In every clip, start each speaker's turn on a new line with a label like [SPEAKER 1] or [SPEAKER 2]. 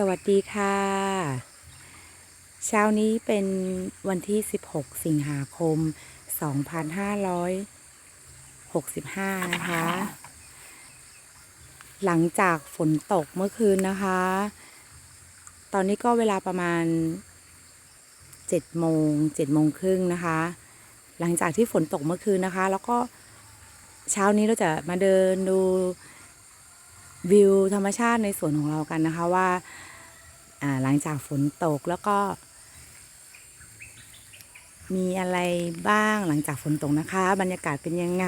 [SPEAKER 1] สวัสดีค่ะ เช้านี้เป็นวันที่ 16 สิงหาคม 2565 นะคะ หลังจากฝนตกเมื่อคืนนะคะ ตอนนี้ก็เวลาประมาณ 7 โมง 7 โมงครึ่งนะคะ หลังจากที่ฝนตกเมื่อคืนนะคะ แล้วก็เช้านี้เราจะมาเดินดูวิวธรรมชาติในสวนของเรากันนะคะว่าอ่า หลังจากฝนตกแล้วก็ มีอะไรบ้างหลังจากฝนตกนะคะ บรรยากาศเป็นยังไง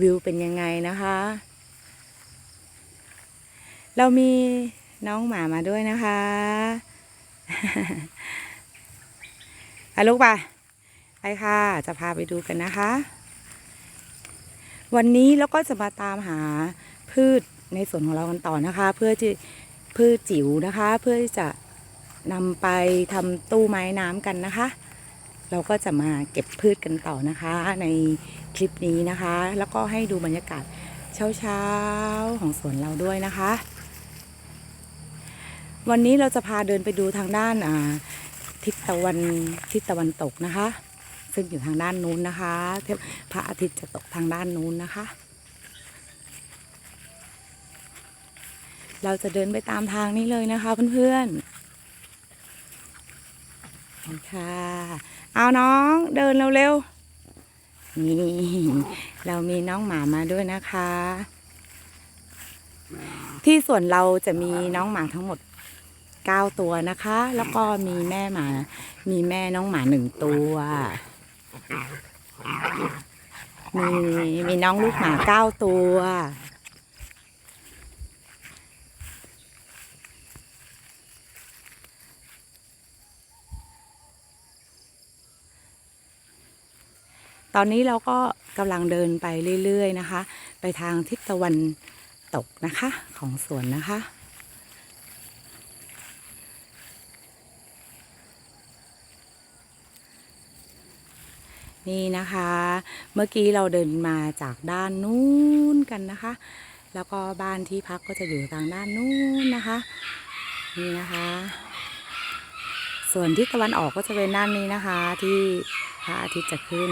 [SPEAKER 1] วิวเป็นยังไงนะคะ เรามีน้องหมามาด้วยนะคะไปลูกไปไปค่ะ จะพาไปดูกันนะคะ วันนี้เราก็จะมาตามหาพืชในสวนของเรากันต่อนะคะ เพื่อที่ พืชจิ๋วนะคะ เพื่อที่จะนำไปทำตู้ไม้น้ำกันนะคะ เราก็จะมาเก็บพืชกันต่อนะคะ ในคลิปนี้นะคะ แล้วก็ให้ดูบรรยากาศเช้าๆของสวนเราด้วยนะคะ วันนี้เราจะพาเดินไปดูทางด้านอาทิศตะวันทิศตะวันตกนะคะ ซึ่งอยู่ทางด้านนู้นนะคะพระอาทิตย์จะตกทางด้านนู้นนะคะ เราจะเดินไปตามทางนี้เลยนะคะเพื่อนๆนี่ค่ะ เอาน้องเดินเร็วๆ นี่ เรามีน้องหมามาด้วยนะคะ ที่ส่วนเราจะมีน้องหมาทั้งหมด9ตัวนะคะ แล้วก็มีแม่หมา มีแม่น้องหมาหนึ่งตัว มีมีน้องลูกหมาเก้าตัว ตอนนี้เราก็กำลังเดินไปเรื่อยๆนะคะ ไปทางทิศตะวันตกนะคะของสวนนะคะ นี่นะคะ เมื่อกี้เราเดินมาจากด้านนู้นกันนะคะ แล้วก็บ้านที่พักก็จะอยู่ทางด้านนู้นนะคะ นี่นะคะ ส่วนที่ตะวันออกก็จะเป็นด้านนี้นะคะที่พระอาทิตย์จะขึ้น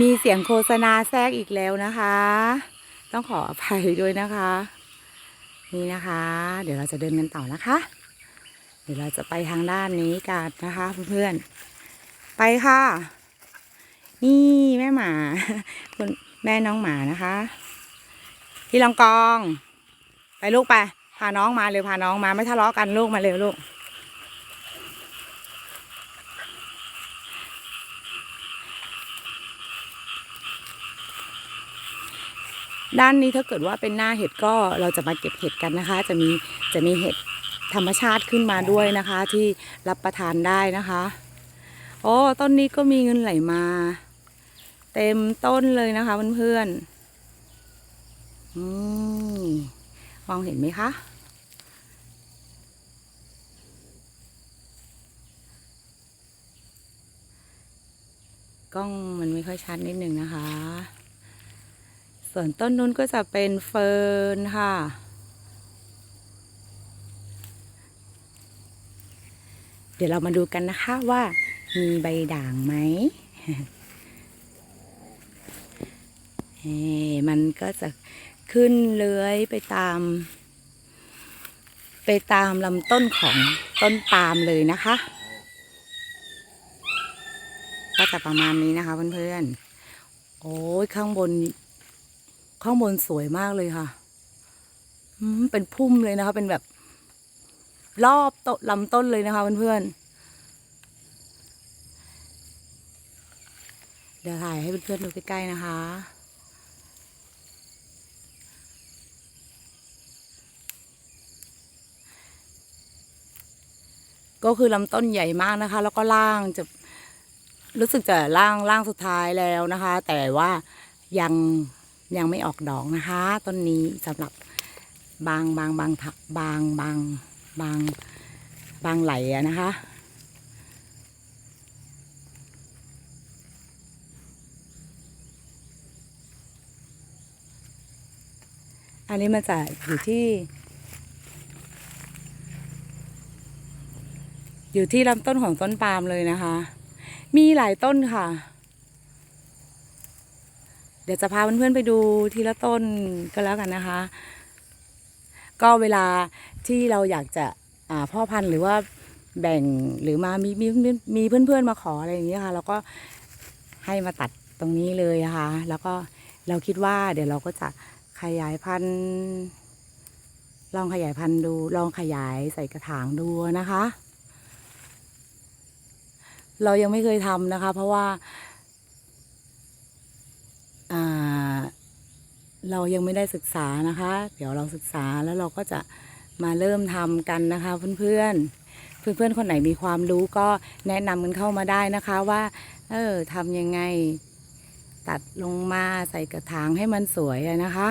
[SPEAKER 1] มีเสียงโฆษณาแทรกอีกแล้วนะคะ ต้องขออภัยด้วยนะคะ นี่นะคะ เดี๋ยวเราจะเดินกันต่อนะคะ เดี๋ยวเราจะไปทางด้านนี้กันนะคะเพื่อนๆไปค่ะ นี่แม่หมาคุณแม่น้องหมานะคะ พี่ลองกอง ไปลูกไป พาน้องมาเร็วพาน้องมาไม่ทะเลาะกันลูกมาเร็วลูก ด้านนี้ถ้าเกิดว่าเป็นหน้าเห็ดก็เราจะมาเก็บเห็ดกันนะคะ จะมีจะมีเห็ดธรรมชาติขึ้นมาด้วยนะคะ ที่รับประทานได้นะคะโอ้ต้นนี้ก็มีเงินไหลมา เต็มต้นเลยนะคะเพื่อนๆอืมมองเห็นไหมคะกล้องมันไม่ค่อยชัดนิดนึงนะคะ ส่วนต้นนู้นก็จะเป็นเฟิร์นค่ะ เดี๋ยวเรามาดูกันนะคะว่ามีใบด่างไหมเอ่มันก็จะขึ้นเลื้อยไปตาม ไปตามลำต้นของต้นปาล์มเลยนะคะ ก็จะประมาณนี้นะคะเพื่อนๆ โอ้ยข้างบน ข้างบนสวยมากเลยค่ะเป็นพุ่มเลยนะคะ เป็นแบบ รอบต้นลำต้นเลยนะคะเพื่อนๆ เดี๋ยวถ่ายให้เพื่อนๆดูใกล้ๆนะคะ ก็คือลำต้นใหญ่มากนะคะ แล้วก็ล่างจะรู้สึกจะล่างล่างสุดท้ายแล้วนะคะ แต่ว่ายัง ยังไม่ออกดอกนะคะต้นนี้สำหรับบางบางบางผักบางบางบางบางไหลอะนะคะ อันนี้มันจะอยู่ที่ อยู่ที่ลำต้นของต้นปาล์มเลยนะคะ มีหลายต้นค่ะ เดี๋ยวจะพาเพื่อนๆไปดูทีละต้นก็แล้วกันนะคะ ก็เวลาที่เราอยากจะอ่าพ่อพันธุ์หรือว่าแบ่งหรือมามีมีมีเพื่อนๆมาขออะไรอย่างเงี้ยค่ะแล้วก็ให้มาตัดตรงนี้เลยนะคะแล้วก็เราคิดว่าเดี๋ยวเราก็จะขยายพันธุ์ลองขยายพันธุ์ดู ลองขยายใส่กระถางดูนะคะ เรายังไม่เคยทำนะคะ เพราะว่า อ่า เรายังไม่ได้ศึกษานะคะ เดี๋ยวเราศึกษาแล้วเราก็จะมาเริ่มทำกันนะคะเพื่อนๆ เพื่อนๆ คนไหนมีความรู้ก็แนะนำกันเข้ามาได้นะคะว่า เออทำยังไง ตัดลงมาใส่กระถางให้มันสวยนะคะ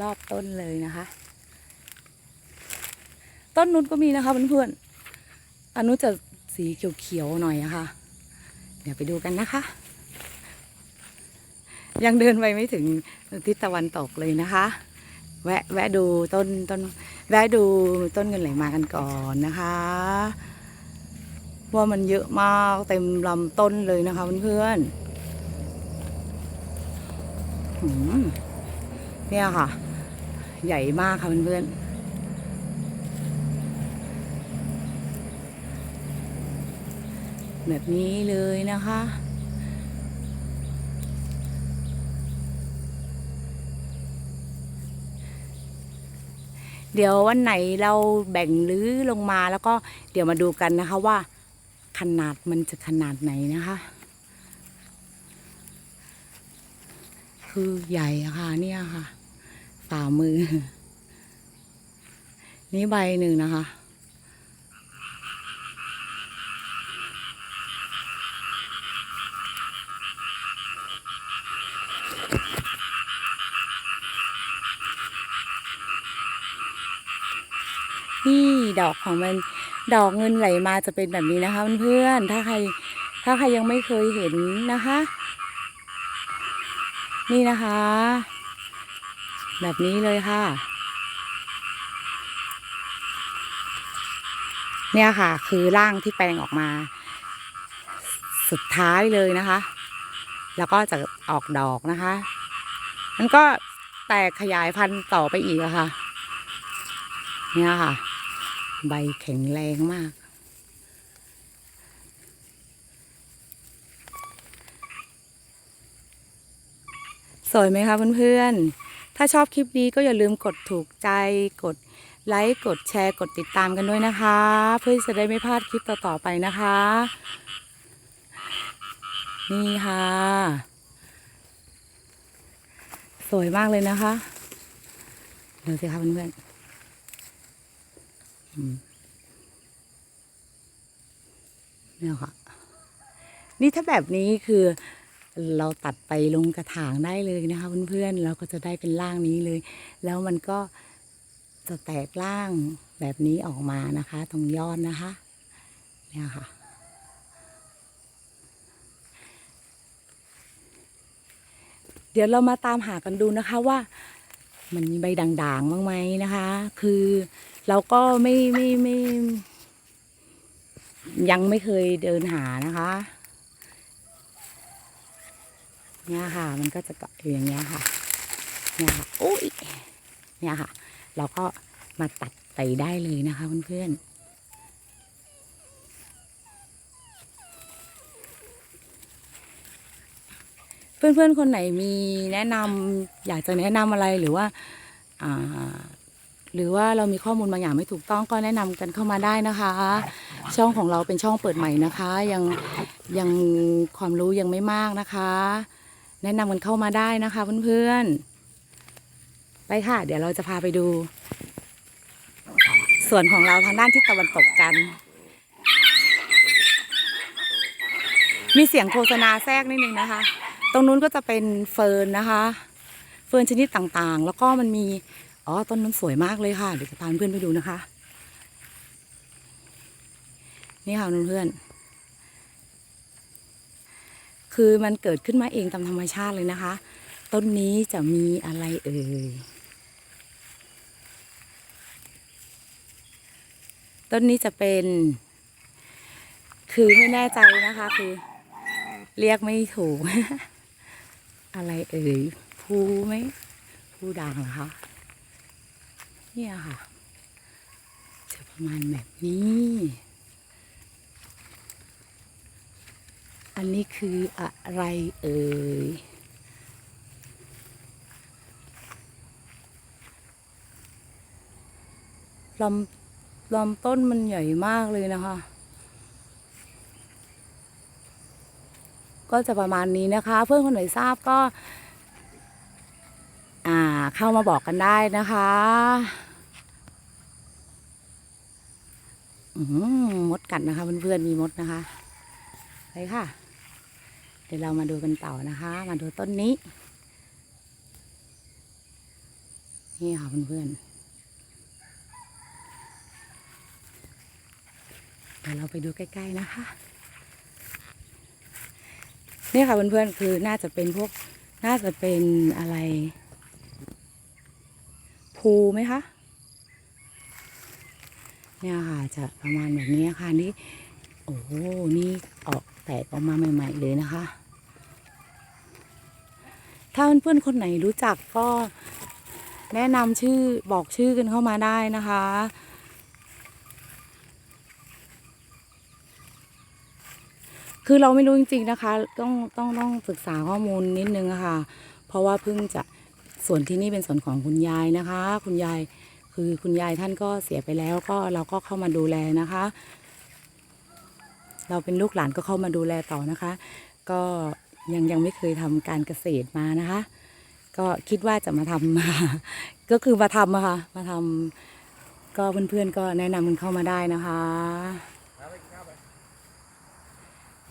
[SPEAKER 1] รอบต้นเลยนะคะ ต้นนู้นก็มีนะคะเพื่อนๆ อันนู้นจะสีเขียวๆหน่อยอะคะ เดี๋ยวไปดูกันนะคะ ยังเดินไปไม่ถึงทิศตะวันตกเลยนะคะ แวะแวะดูต้นต้นแวะดูต้นเงินไหลมากันก่อนนะคะว่ามันเยอะมากเต็มลำต้นเลยนะคะเพื่อนๆเนี่ยค่ะ ใหญ่มากค่ะเพื่อนๆ แบบนี้เลยนะคะ เดี๋ยววันไหนเราแบ่งรื้อลงมาแล้วก็เดี๋ยวมาดูกันนะคะว่า ขนาดมันจะขนาดไหนนะคะ คือใหญ่ะค่ะเนี่ยค่ะฝ่ามือ นี่ใบหนึ่งนะคะ ดอกของมันดอกเงินไหลมาจะเป็นแบบนี้นะคะเพื่อนๆถ้าใคร ถ้าใครยังไม่เคยเห็นนะคะ นี่นะคะ แบบนี้เลยค่ะ เนี่ยค่ะ คือร่างที่แปลงออกมา สุดท้ายเลยนะคะ แล้วก็จะออกดอกนะคะมันก็แตกขยายพันธุ์ต่อไปอีกอะค่ะ เนี่ยค่ะ ใบแข็งแรงมาก สวยไหมคะเพื่อนๆ ถ้าชอบคลิปนี้ก็อย่าลืมกดถูกใจกดไลค์กดแชร์กดติดตามกันด้วยนะคะ เพื่อจะได้ไม่พลาดคลิปต่อๆไปนะคะ นี่ค่ะ สวยมากเลยนะคะ ดูสิคะเพื่อนๆ เนี่ยค่ะ นี่ถ้าแบบนี้คือเราตัดไปลงกระถางได้เลยนะคะเพื่อนๆเราก็จะได้เป็นร่างนี้เลย แล้วมันก็จะแตกร่างแบบนี้ออกมานะคะ ตรงยอดนะคะ เนี่ยค่ะ เดี๋ยวเรามาตามหากันดูนะคะว่า มันมีใบด่างๆบ้างไหมนะคะ คือ เราก็ไม่ไม่ไม่ ยังไม่เคยเดินหานะคะ เนี่ยค่ะ มันก็จะเกาะอยู่อย่างเงี้ยค่ะ เนี่ยค่ะโอ้ยเนี่ยค่ะ เราก็มาตัดไปได้เลยนะคะเพื่อนๆเพื่อนๆ คนไหนมีแนะนำอยากจะแนะนำอะไรหรือว่าอ่า หรือว่าเรามีข้อมูลบางอย่างไม่ถูกต้องก็แนะนำกันเข้ามาได้นะคะ ช่องของเราเป็นช่องเปิดใหม่นะคะ ยังยังความรู้ยังไม่มากนะคะ แนะนำกันเข้ามาได้นะคะเพื่อนๆไปค่ะ เดี๋ยวเราจะพาไปดู ส่วนของเราทางด้านทิศตะวันตกกัน มีเสียงโฆษณาแทรกนิดนึงนะคะ ตรงนู้นก็จะเป็นเฟิร์นนะคะ เฟิร์นชนิดต่างๆ แล้วก็มันมี อ๋อ ต้นนั้นสวยมากเลยค่ะ เดี๋ยวจะพาเพื่อนไปดูนะคะ นี่ค่ะเพื่อนๆคือมันเกิดขึ้นมาเองตามธรรมชาติเลยนะคะ ต้นนี้จะมีอะไรเอ่ย ต้นนี้จะเป็น คือไม่แน่ใจนะคะ คือ เรียกไม่ถูก อะไรเอ่ย ภูไหมภูด่างเหรอคะ เนี่ยค่ะจะประมาณแบบนี้ อันนี้คืออะไรเอ่ยลำลำต้นมันใหญ่มากเลยนะคะ ก็จะประมาณนี้นะคะ เพื่อนคนไหนทราบก็ เข้ามาบอกกันได้นะคะอมมดกัดนะคะเพื่อนๆมีมดนะคะไปค่ะ เดี๋ยวเรามาดูกันต่อนะคะ มาดูต้นนี้ นี่ค่ะเพื่อนๆเดี๋ยวเราไปดูใกล้ๆนะคะนี่ค่ะเพื่อนๆคือน่าจะเป็นพวกน่าจะเป็นอะไร ภูไหมคะเนี่ยค่ะจะประมาณแบบนี้ค่ะนี่โอ้โหนี่ออกแตกออกมาใหม่ ๆ เลยนะคะ ถ้าเพื่อนๆคนไหนรู้จักก็แนะนำชื่อบอกชื่อกันเข้ามาได้นะคะคือเราไม่รู้จริง ๆ นะคะ ต้องต้องต้องศึกษาข้อมูลนิดนึงค่ะ เพราะว่าเพิ่งจะ ส่วนที่นี่เป็นส่วนของคุณยายนะคะ คุณยายคือคุณยายท่านก็เสียไปแล้วก็เราก็เข้ามาดูแลนะคะ เราเป็นลูกหลานก็เข้ามาดูแลต่อนะคะ ก็ยังยังไม่เคยทำการเกษตรมานะคะ ก็คิดว่าจะมาทำมาก็คือมาทำอะค่ะมาทำก็เพื่อนๆก็แนะนำกันเข้ามาได้นะคะ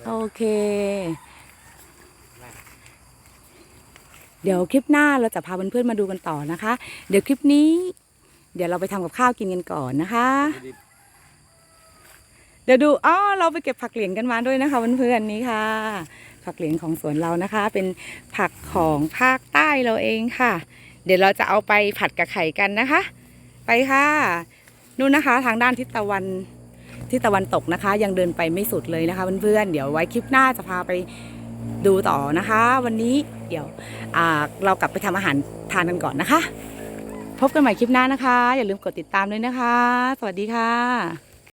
[SPEAKER 1] โอเค เดี๋ยวคลิปหน้าเราจะพาเพื่อนๆมาดูกันต่อนะคะ เดี๋ยวคลิปนี้ เดี๋ยวเราไปทำกับข้าวกินกันก่อนนะคะ เดี๋ยวดูอ๋อเราไปเก็บผักเหลียงกันมาด้วยนะคะเพื่อนๆนี้ค่ะ ผักเหลียงของสวนเรานะคะ เป็นผักของภาคใต้เราเองค่ะ เดี๋ยวเราจะเอาไปผัดกับไข่กันนะคะ ไปค่ะนู่นนะคะ ทางด้านทิศตะวันทิศตะวันตกนะคะ ยังเดินไปไม่สุดเลยนะคะเพื่อนๆเดี๋ยวไว้คลิปหน้าจะพาไป ดูต่อนะคะ วันนี้เดี๋ยวเรากลับไปทำอาหารทานกันก่อนนะคะ พบกันใหม่คลิปหน้านะคะ อย่าลืมกดติดตามด้วยนะคะ สวัสดีค่ะ